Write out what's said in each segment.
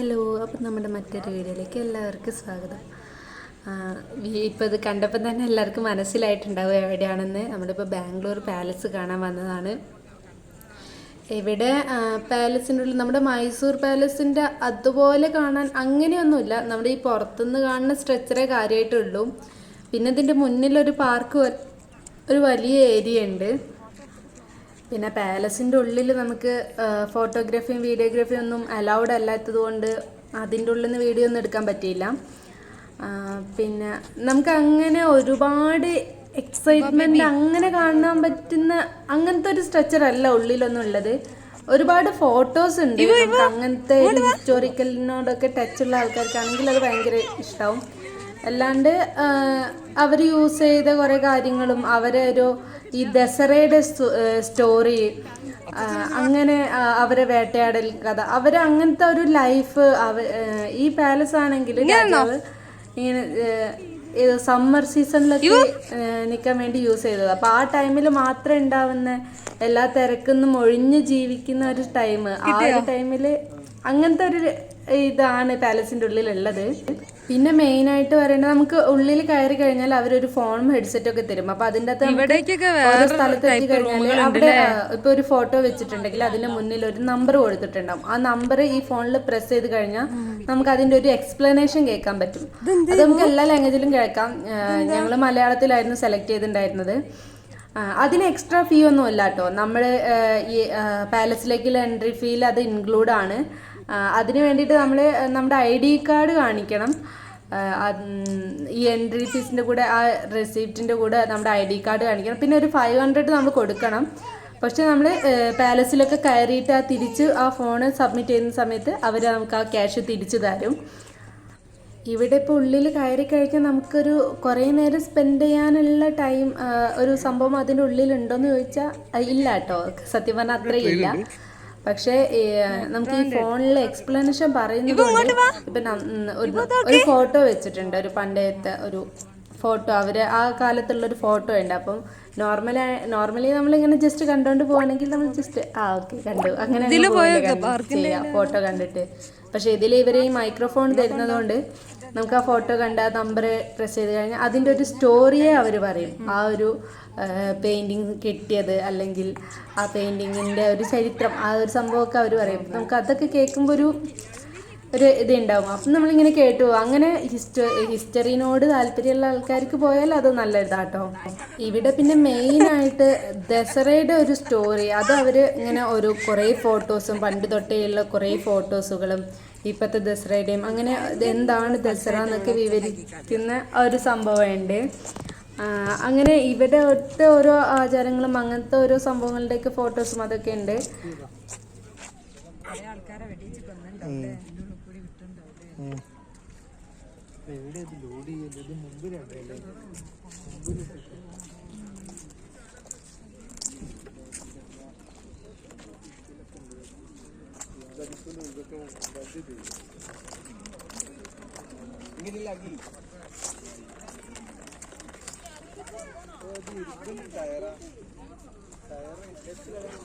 Hello അപ്പം നമ്മുടെ മറ്റൊരു വീഡിയോയിലേക്ക് എല്ലാവർക്കും സ്വാഗതം. ഇപ്പോൾ ഇത് കണ്ടപ്പോൾ തന്നെ എല്ലാവർക്കും മനസ്സിലായിട്ടുണ്ടാവും എവിടെയാണെന്ന്. നമ്മളിപ്പോൾ ബാംഗ്ലൂർ പാലസ് കാണാൻ വന്നതാണ്. ഇവിടെ പാലസിന്റെ ഉള്ളിൽ നമ്മുടെ മൈസൂർ പാലസിന്റെ അതുപോലെ കാണാൻ അങ്ങനെയൊന്നുമില്ല. നമ്മുടെ ഈ പുറത്തുനിന്ന് കാണുന്ന സ്ട്രെച്ചറേ കാര്യമായിട്ടുള്ളൂ. പിന്നെ ഇതിന്റെ മുന്നിലൊരു പാർക്ക് ഒരു വലിയ ഏരിയ ഉണ്ട്. പിന്നെ പാലസിന്റെ ഉള്ളിൽ നമുക്ക് ഫോട്ടോഗ്രാഫിയും വീഡിയോഗ്രാഫിയും ഒന്നും അലൗഡ് അല്ലാത്തത് കൊണ്ട് അതിന്റെ ഉള്ളിൽ നിന്ന് വീഡിയോ ഒന്നും എടുക്കാൻ പറ്റിയില്ല. പിന്നെ നമുക്ക് അങ്ങനെ ഒരുപാട് എക്സൈറ്റ്മെന്റ് അങ്ങനെ കാണാൻ പറ്റുന്ന അങ്ങനത്തെ ഒരു സ്ട്രക്ചർ അല്ല ഉള്ളിലൊന്നും ഉള്ളത്. ഒരുപാട് ഫോട്ടോസ് ഉണ്ട്. അങ്ങനത്തെ ഹിസ്റ്റോറിക്കലിനോടൊക്കെ ടച്ച് ഉള്ള ആൾക്കാർക്കാണെങ്കിൽ അത് ഭയങ്കര ഇഷ്ടമാവും അവർ യൂസ് ചെയ്ത കുറേ കാര്യങ്ങളും അവരെ ഒരു ഈ ദസറയുടെ സ്റ്റോറി അങ്ങനെ അവരെ വേട്ടയാടൽ കഥ അവർ അങ്ങനത്തെ ഒരു ലൈഫ് അവ ഈ പാലസ് ആണെങ്കിൽ ഇങ്ങനെ സമ്മർ സീസണിലൊക്കെ നിൽക്കാൻ വേണ്ടി യൂസ് ചെയ്തത്. അപ്പൊ ആ ടൈമിൽ മാത്രം ഉണ്ടാവുന്ന എല്ലാ തിരക്കുന്നും ഒഴിഞ്ഞ് ജീവിക്കുന്ന ഒരു ടൈം ആ ഒരു ടൈമിൽ അങ്ങനത്തെ ഒരു ഇതാണ് പാലസിന്റെ ഉള്ളിലുള്ളത്. പിന്നെ മെയിൻ ആയിട്ട് പറയുന്നത് നമുക്ക് ഉള്ളിൽ കയറി കഴിഞ്ഞാൽ അവരൊരു ഫോൺ ഹെഡ്സെറ്റ് ഒക്കെ തരും. അപ്പൊ അതിന്റെ അകത്ത് ഓരോ സ്ഥലത്ത് എത്തി കഴിഞ്ഞാൽ അവിടെ ഇപ്പൊ ഒരു ഫോട്ടോ വെച്ചിട്ടുണ്ടെങ്കിൽ അതിന്റെ മുന്നിൽ ഒരു നമ്പർ കൊടുത്തിട്ടുണ്ടാവും. ആ നമ്പർ ഈ ഫോണിൽ പ്രസ് ചെയ്ത് കഴിഞ്ഞാൽ നമുക്ക് അതിന്റെ ഒരു എക്സ്പ്ലനേഷൻ കേൾക്കാൻ പറ്റും. അത് നമുക്ക് എല്ലാ ലാംഗ്വേജിലും കേൾക്കാം. ഞങ്ങൾ മലയാളത്തിലായിരുന്നു സെലക്ട് ചെയ്തിട്ടുണ്ടായിരുന്നത്. അതിന് എക്സ്ട്രാ ഫീ ഒന്നും ഇല്ല കേട്ടോ. നമ്മൾ ഈ പാലസിലേക്കുള്ള എൻട്രി ഫീയിൽ അത് ഇൻക്ലൂഡ് ആണ്. അതിന് വേണ്ടിയിട്ട് നമ്മൾ നമ്മുടെ ഐ ഡി കാർഡ് കാണിക്കണം. ഈ എൻട്രി ഫീസിന്റെ കൂടെ ആ റെസിപ്റ്റിന്റെ കൂടെ നമ്മുടെ ഐ ഡി കാർഡ് കാണിക്കണം. പിന്നെ ഒരു ഫൈവ് ഹൺഡ്രഡ് നമ്മൾ കൊടുക്കണം. പക്ഷെ നമ്മൾ പാലസിലൊക്കെ കയറിയിട്ട് ആ തിരിച്ച് ആ ഫോൺ സബ്മിറ്റ് ചെയ്യുന്ന സമയത്ത് അവർ നമുക്ക് ആ ക്യാഷ് തിരിച്ചു തരും. ഇവിടെ ഇപ്പോൾ ഉള്ളിൽ കയറി കഴിഞ്ഞാൽ നമുക്കൊരു കുറേ നേരം സ്പെൻഡ് ചെയ്യാനുള്ള ടൈം ഒരു സംഭവം അതിന്റെ ഉള്ളിലുണ്ടോയെന്ന് ചോദിച്ചാൽ ഇല്ല കേട്ടോ സത്യം പറഞ്ഞാൽ അത്രയും ഇല്ല. പക്ഷേ നമുക്ക് ഈ ഫോണിൽ എക്സ്പ്ലനേഷൻ പറയുന്നത് ഇപ്പൊ ഒരു ഫോട്ടോ വെച്ചിട്ടുണ്ട് ഒരു പണ്ടത്തെ ഒരു ഫോട്ടോ അവർ ആ കാലത്തുള്ളൊരു ഫോട്ടോ ഉണ്ട്. അപ്പം നോർമലി നോർമലി നമ്മളിങ്ങനെ ജസ്റ്റ് കണ്ടോണ്ട് പോവാണെങ്കിൽ നമ്മൾ ജസ്റ്റ് ആ ഓക്കെ കണ്ടു. അങ്ങനെ ചെയ്യാം ഫോട്ടോ കണ്ടിട്ട്. പക്ഷെ ഇതിൽ ഇവർ ഈ മൈക്രോഫോൺ തരുന്നതുകൊണ്ട് നമുക്ക് ആ ഫോട്ടോ കണ്ട് ആ നമ്പർ പ്രസ് ചെയ്ത് കഴിഞ്ഞാൽ അതിന്റെ ഒരു സ്റ്റോറിയെ അവർ പറയും. ആ ഒരു പെയിന്റിങ് കിട്ടിയത് അല്ലെങ്കിൽ ആ പെയിന്റിങ്ങിന്റെ ഒരു ചരിത്രം ആ ഒരു സംഭവമൊക്കെ അവർ പറയും. നമുക്ക് അതൊക്കെ കേൾക്കുമ്പോൾ ഒരു ഒരു ഇതുണ്ടാവും. അപ്പം നമ്മളിങ്ങനെ കേട്ടു. അങ്ങനെ ഹിസ്റ്റോ ഹിസ്റ്ററിനോട് താല്പര്യമുള്ള ആൾക്കാർക്ക് പോയാൽ അത് നല്ല ഇതാട്ടോ ഇവിടെ പിന്നെ മെയിനായിട്ട് ദസറയുടെ ഒരു സ്റ്റോറി അത് അവർ ഇങ്ങനെ ഒരു കുറേ ഫോട്ടോസും പണ്ട് തൊട്ടേയുള്ള കുറേ ഫോട്ടോസുകളും ഇപ്പോഴത്തെ ദസറയുടെയും അങ്ങനെ എന്താണ് ദസറ എന്നൊക്കെ വിവരിക്കുന്ന ഒരു സംഭവമുണ്ട്. അങ്ങനെ ഇവിടെ ഒറ്റ ഓരോ ആചാരങ്ങളും അങ്ങനത്തെ ഓരോ സംഭവങ്ങളുടെയൊക്കെ ഫോട്ടോസും അതൊക്കെ ഉണ്ട്.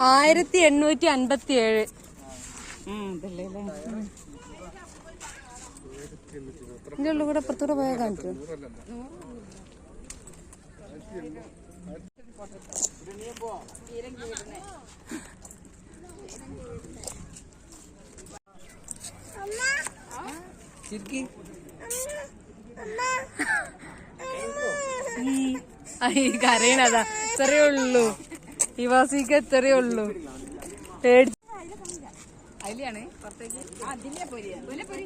ആയിരത്തി എണ്ണൂറ്റി അൻപത്തി ഏഴ് ഇതിന്റെ ഉള്ളിൽ കൂടെ അപ്പുറത്തൂടെ പോയാൽ കാണിച്ചു? ഈ കരയണതാ ഇത്രയേ ഉള്ളൂ. ഈ വാസിക്ക് ഇത്രയേ ഉള്ളൂ. പേടി അതിലാണ് പുറത്തേക്ക്. അതിലെ പോരി. പൊരി. പോരി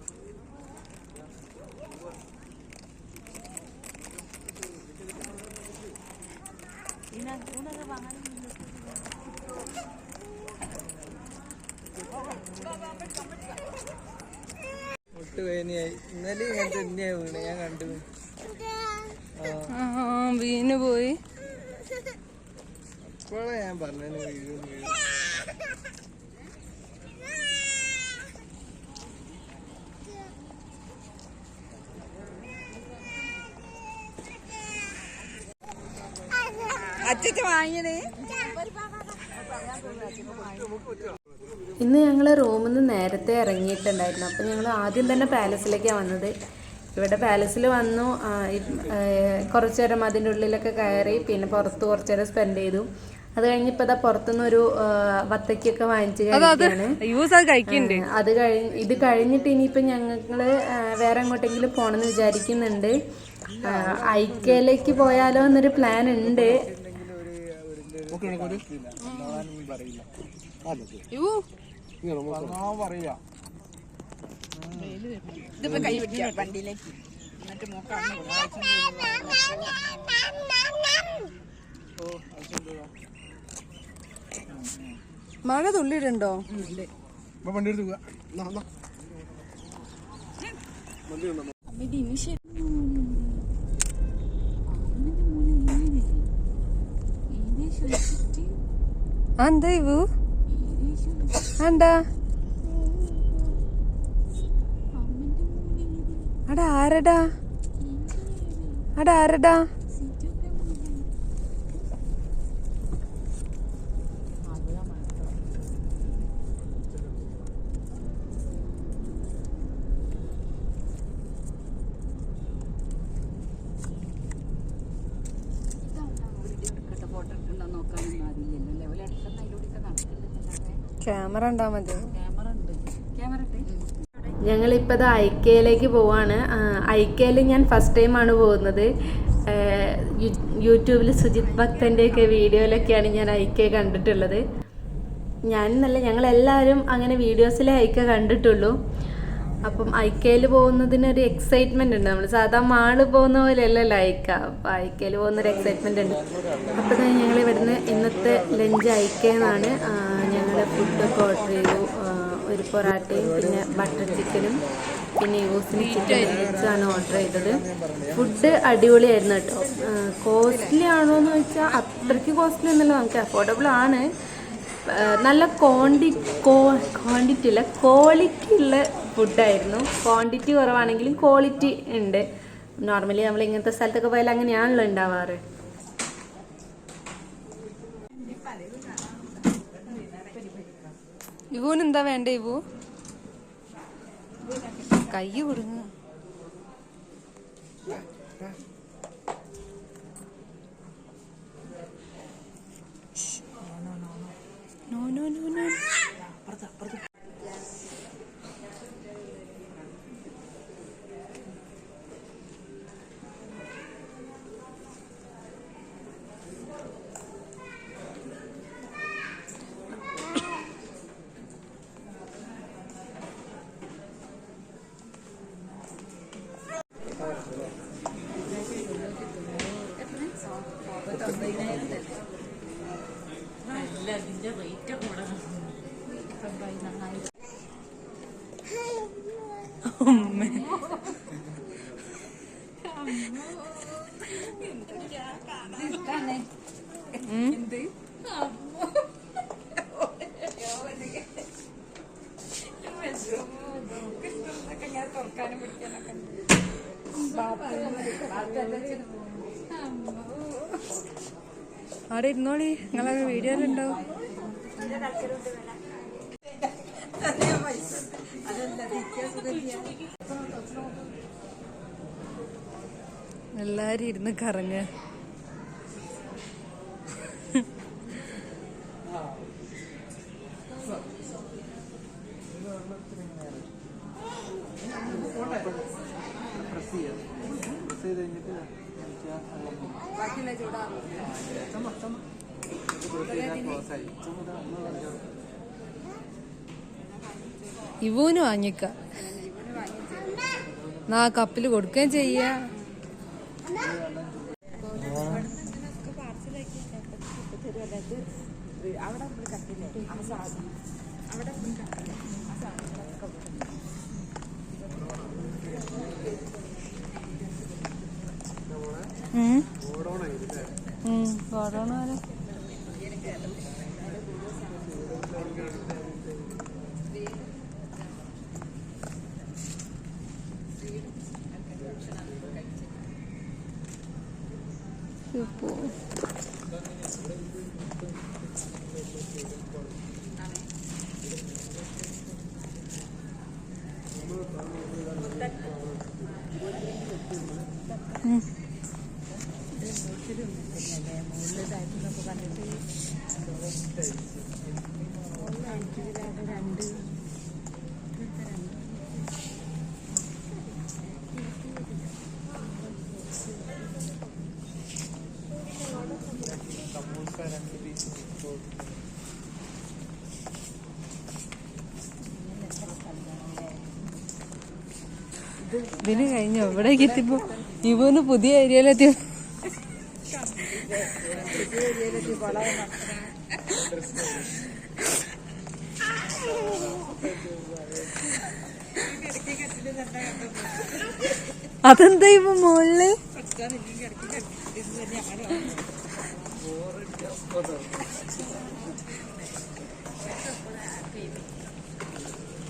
മുട്ടുവേദനയായി ഇന്നലെ ഇങ്ങനത്തെ തന്നെയാ വീണ് ഞാൻ കണ്ടു. ആ. വീണ് പോയി. ഞാൻ പറഞ്ഞു വീഴും വീഴും. അച്ഛൻ ഇന്ന് ഞങ്ങൾ റൂമിൽ നിന്ന് നേരത്തെ ഇറങ്ങിയിട്ടുണ്ടായിരുന്നു. അപ്പോൾ ഞങ്ങൾ ആദ്യം തന്നെ പാലസിലേക്കാണ് വന്നത്. ഇവിടെ പാലസിൽ വന്നു. കുറച്ചു നേരം അതിന്റെ ഉള്ളിലൊക്കെ കയറി പിന്നെ പുറത്ത് കുറച്ച് നേരം സ്പെൻഡ് ചെയ്തു. അത് കഴിഞ്ഞിപ്പോ ഇതാ പുറത്തുനിന്ന് ഒരു വത്തക്കൊക്കെ വാങ്ങിച്ചു കഴിക്കുകയാണ് യൂസ് അത് കഴിഞ്ഞ് ഇത് കഴിഞ്ഞിട്ട് ഇനിയിപ്പോൾ ഞങ്ങൾ വേറെ എങ്ങോട്ടെങ്കിലും പോകണമെന്ന് വിചാരിക്കുന്നുണ്ട്. ഐക്യയിലേക്ക് ഐക്കയിലേക്ക് പോയാലോ എന്നൊരു പ്ലാൻ ഉണ്ട്. പറയില്ല. അതെ യൂ. പറയാ ഇതിപ്പോ കൈ വണ്ടിയിലേക്ക്. എന്നിട്ട് മഴ തുള്ളിയിട്ടുണ്ടോ ഇപ്പൊ വണ്ടി എടുത്ത് പോവാ. നാ, നാ. വണ്ടി ഉണ്ടോ? എന്താ ഇവു? എന്താ? അടാ ആരടാ? അടാ ആരടാ? ക്യാമറ ഉണ്ടാ മതി. ഞങ്ങളിപ്പോൾ ഇത് ഐക്കയിലേക്ക് പോവാണ്. ഐക്കയിൽ ഞാൻ ഫസ്റ്റ് ടൈമാണ് പോകുന്നത്. യൂട്യൂബിൽ സുജിത് ഭക്തന്റെയൊക്കെ വീഡിയോയിലൊക്കെയാണ് ഞാൻ ഐക്യ കണ്ടിട്ടുള്ളത്. ഞാൻ എന്നല്ല ഞങ്ങളെല്ലാവരും അങ്ങനെ വീഡിയോസിലെ ഐക്യ കണ്ടിട്ടുള്ളൂ. അപ്പം ഐക്കയിൽ പോകുന്നതിനൊരു എക്സൈറ്റ്മെന്റ് ഉണ്ട്. നമ്മൾ സാധാ മാൾ പോകുന്ന പോലെയല്ലല്ലോ ഐക്ക അപ്പം ഐക്കയിൽ പോകുന്നൊരു എക്സൈറ്റ്മെന്റ് ഉണ്ട്. അപ്പൊ തന്നെ ഞങ്ങൾ ഇവിടുന്ന് ഇന്നത്തെ ലഞ്ച് ഐക്കയെന്നാണ് ഞങ്ങൾ ഫുഡൊക്കെ ഓർഡർ ചെയ്തു. ഒരു പൊറാട്ടയും പിന്നെ ബട്ടർ ചിക്കനും പിന്നെ യൂസിന് ചിക്കൻ ആണ് ഓർഡർ ചെയ്തത്. ഫുഡ് അടിപൊളിയായിരുന്നു കേട്ടോ. കോസ്റ്റ്ലി ആണോ എന്ന് ചോദിച്ചാൽ അത്രയ്ക്ക് കോസ്റ്റ്ലി ഒന്നുമല്ല. നമുക്ക് അഫോർഡബിൾ ആണ്. നല്ല ക്വാണ്ടി ക്വാണ്ടിറ്റി അല്ല ക്വാളിറ്റി ഉള്ള ഫുഡായിരുന്നു ക്വാണ്ടിറ്റി കുറവാണെങ്കിലും ക്വാളിറ്റി ഉണ്ട്. നോർമലി നമ്മൾ ഇങ്ങനത്തെ സ്ഥലത്തൊക്കെ പോയാൽ അങ്ങനെയാണല്ലോ ഉണ്ടാവാറ്. ഇവുന് എന്താ വേണ്ട ഇവു? കൈ കൊടുങ്ങ നോ നോ നോ നോ അവിടെ ഇരുന്നോളി. നിങ്ങളെ ഉണ്ടോ? എല്ലാരും ഇരുന്ന് കറങ്ങ. ഇവൂന് വാങ്ങിക്ക. നാ കപ്പിൽ കൊടുക്കുകയും ചെയ്യ. കൊറോണ വരെ Yun po. ഇതിന് കഴിഞ്ഞ? ഇവിടേക്ക് എത്തിപ്പോ ഇവന് പുതിയ ഏരിയയിലെത്തി അതെന്താ ഇപ്പൊ മുകളിൽ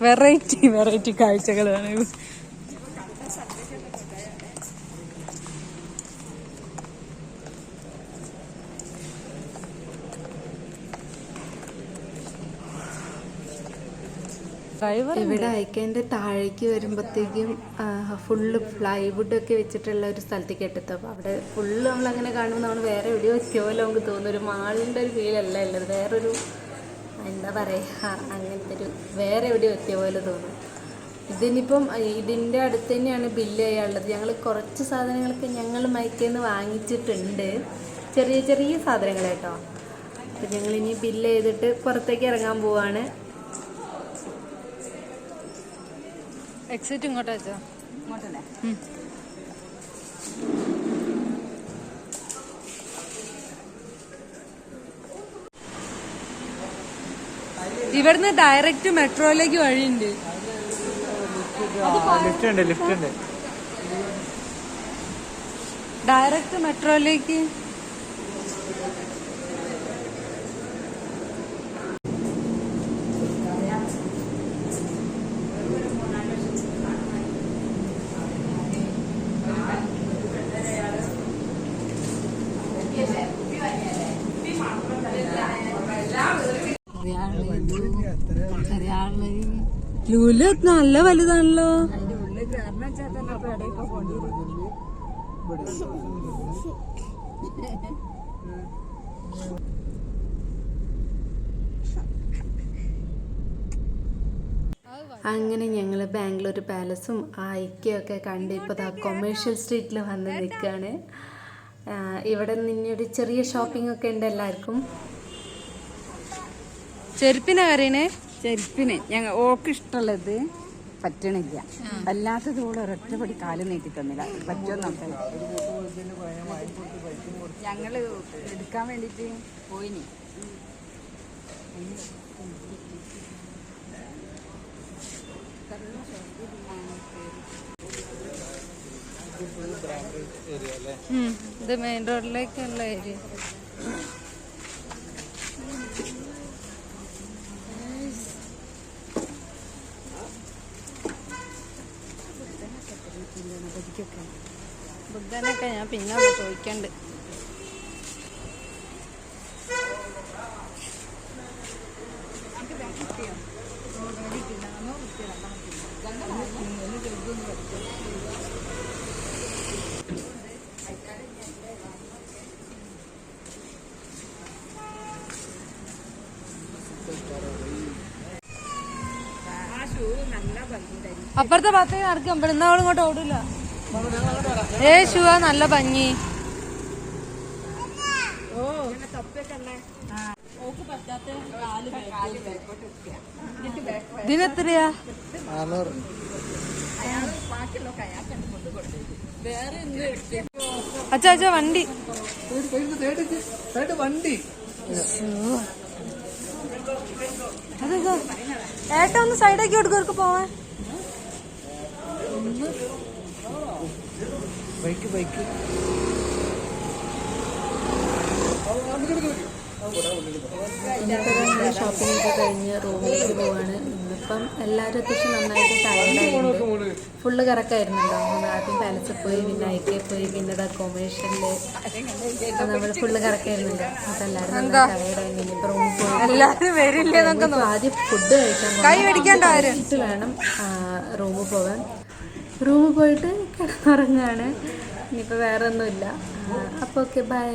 വെറൈറ്റി വെറൈറ്റി കാഴ്ചകളാണ് ഇവിടെ അയക്കേന്റെ താഴേക്ക് വരുമ്പോഴത്തേക്കും ഫുള്ള് പ്ലൈവുഡ് ഒക്കെ വെച്ചിട്ടുള്ള ഒരു സ്ഥലത്തേക്ക് എത്തും അപ്പോൾ അവിടെ ഫുള്ള് നമ്മളങ്ങനെ കാണുമ്പോൾ നമ്മൾ വേറെ എവിടെയോ എത്തിയോലോ നമുക്ക് തോന്നുന്നു. ഒരു മാളിന്റെ ഒരു ഫീലല്ല ഉള്ളത്. വേറൊരു എന്താ പറയുക അങ്ങനത്തെ ഒരു വേറെ എവിടെയോ എത്തിയ പോലെ തോന്നും ഇതിനിപ്പം ഇതിന്റെ അടുത്ത് തന്നെയാണ് ബില്ല് ചെയ്യാനുള്ളത്. ഞങ്ങൾ കുറച്ച് സാധനങ്ങളൊക്കെ ഞങ്ങൾ മയക്കേന്ന് വാങ്ങിച്ചിട്ടുണ്ട്. ചെറിയ ചെറിയ സാധനങ്ങൾ കേട്ടോ. അപ്പം ഇനി ബില്ല് ചെയ്തിട്ട് പുറത്തേക്ക് ഇറങ്ങാൻ പോവാണ്. എക്സിറ്റ് ഇങ്ങോട്ട് വെച്ചോ. ഇങ്ങോട്ടല്ലേ ഇവിടുന്ന് ഡയറക്റ്റ് മെട്രോയിലേക്ക് വഴിയുണ്ട്. ലിഫ്റ്റ് ഉണ്ട് ലിഫ്റ്റ് ഉണ്ട്. ഡയറക്റ്റ് മെട്രോയിലേക്ക് ലൂൽ നല്ല വലുതാണല്ലോ. ഇപ്പൊ അങ്ങനെ ഞങ്ങൾ ബാംഗ്ലൂർ പാലസും ആ ഐക്യമൊക്കെ കണ്ട് ഇപ്പോൾ ദാ കൊമേഴ്ഷ്യൽ സ്ട്രീറ്റിൽ വന്ന് നിൽക്കുകയാണ് ഇവിടെ നിന്നൊരു ചെറിയ ഷോപ്പിംഗ് ഒക്കെ ഉണ്ട് എല്ലാവർക്കും. ചെരുപ്പിനാ കരയണേ? ചെരുപ്പിന് ഞങ്ങൾ ഓക്ക് ഇഷ്ടമുള്ളത് പറ്റണില്ല. അല്ലാത്തത് കൂടെ ഒരൊറ്റപടി കാൽ നീട്ടി തന്നില്ല. പറ്റുമോ നോക്കാൻ ഞങ്ങൾ എടുക്കാൻ വേണ്ടിട്ട് പോയിനി. ഇത് മെയിൻ റോഡിലേക്കുള്ള ഏരിയ. പിന്നെ ചോദിക്കണ്ട്. അപ്പുറത്തെ ഭാഗത്തേക്ക് നടക്കും. ഇവിടുന്ന് അവൾ ഇങ്ങോട്ട് ഓടില്ല. ഏ നല്ല ഭംഗി. ഇതിനെത്രയാ അച്ഛാ അച്ഛാ വണ്ടി. വണ്ടി. അതെന്താ? ഏട്ട ഒന്ന് സൈഡാക്കി കൊടുക്കും പോവാൻ. ബൈക്ക് ബൈക്ക് നമ്മൾ ഷോപ്പിംഗ് ഒക്കെ കഴിഞ്ഞ് റൂമിലേക്ക് പോവാണ്. ഇന്നിപ്പം എല്ലാവരും അത്യാവശ്യം നന്നായിട്ട് ടയർഡായിട്ടുണ്ട് ഫുള്ള് കറക്കായിരുന്നല്ലോ. നമ്മൾ ആദ്യം പാലസിൽ പോയി പിന്നെ ഐക്കെ പോയി പിന്നെ അക്കോമഡേഷനിൽ നമ്മൾ ഫുള്ള് കറക്കായിരുന്നല്ലോ. എല്ലാവരും ടയർഡായി റൂമിൽ ആദ്യം ഫുഡ് കഴിക്കാൻ വേണം റൂമിൽ പോകാൻ റൂമിൽ പോയിട്ട് കിടന്നുറങ്ങാണ്. ഇനിയിപ്പോൾ വേറെ ഒന്നുമില്ല അപ്പോൾ ഓക്കെ ബൈ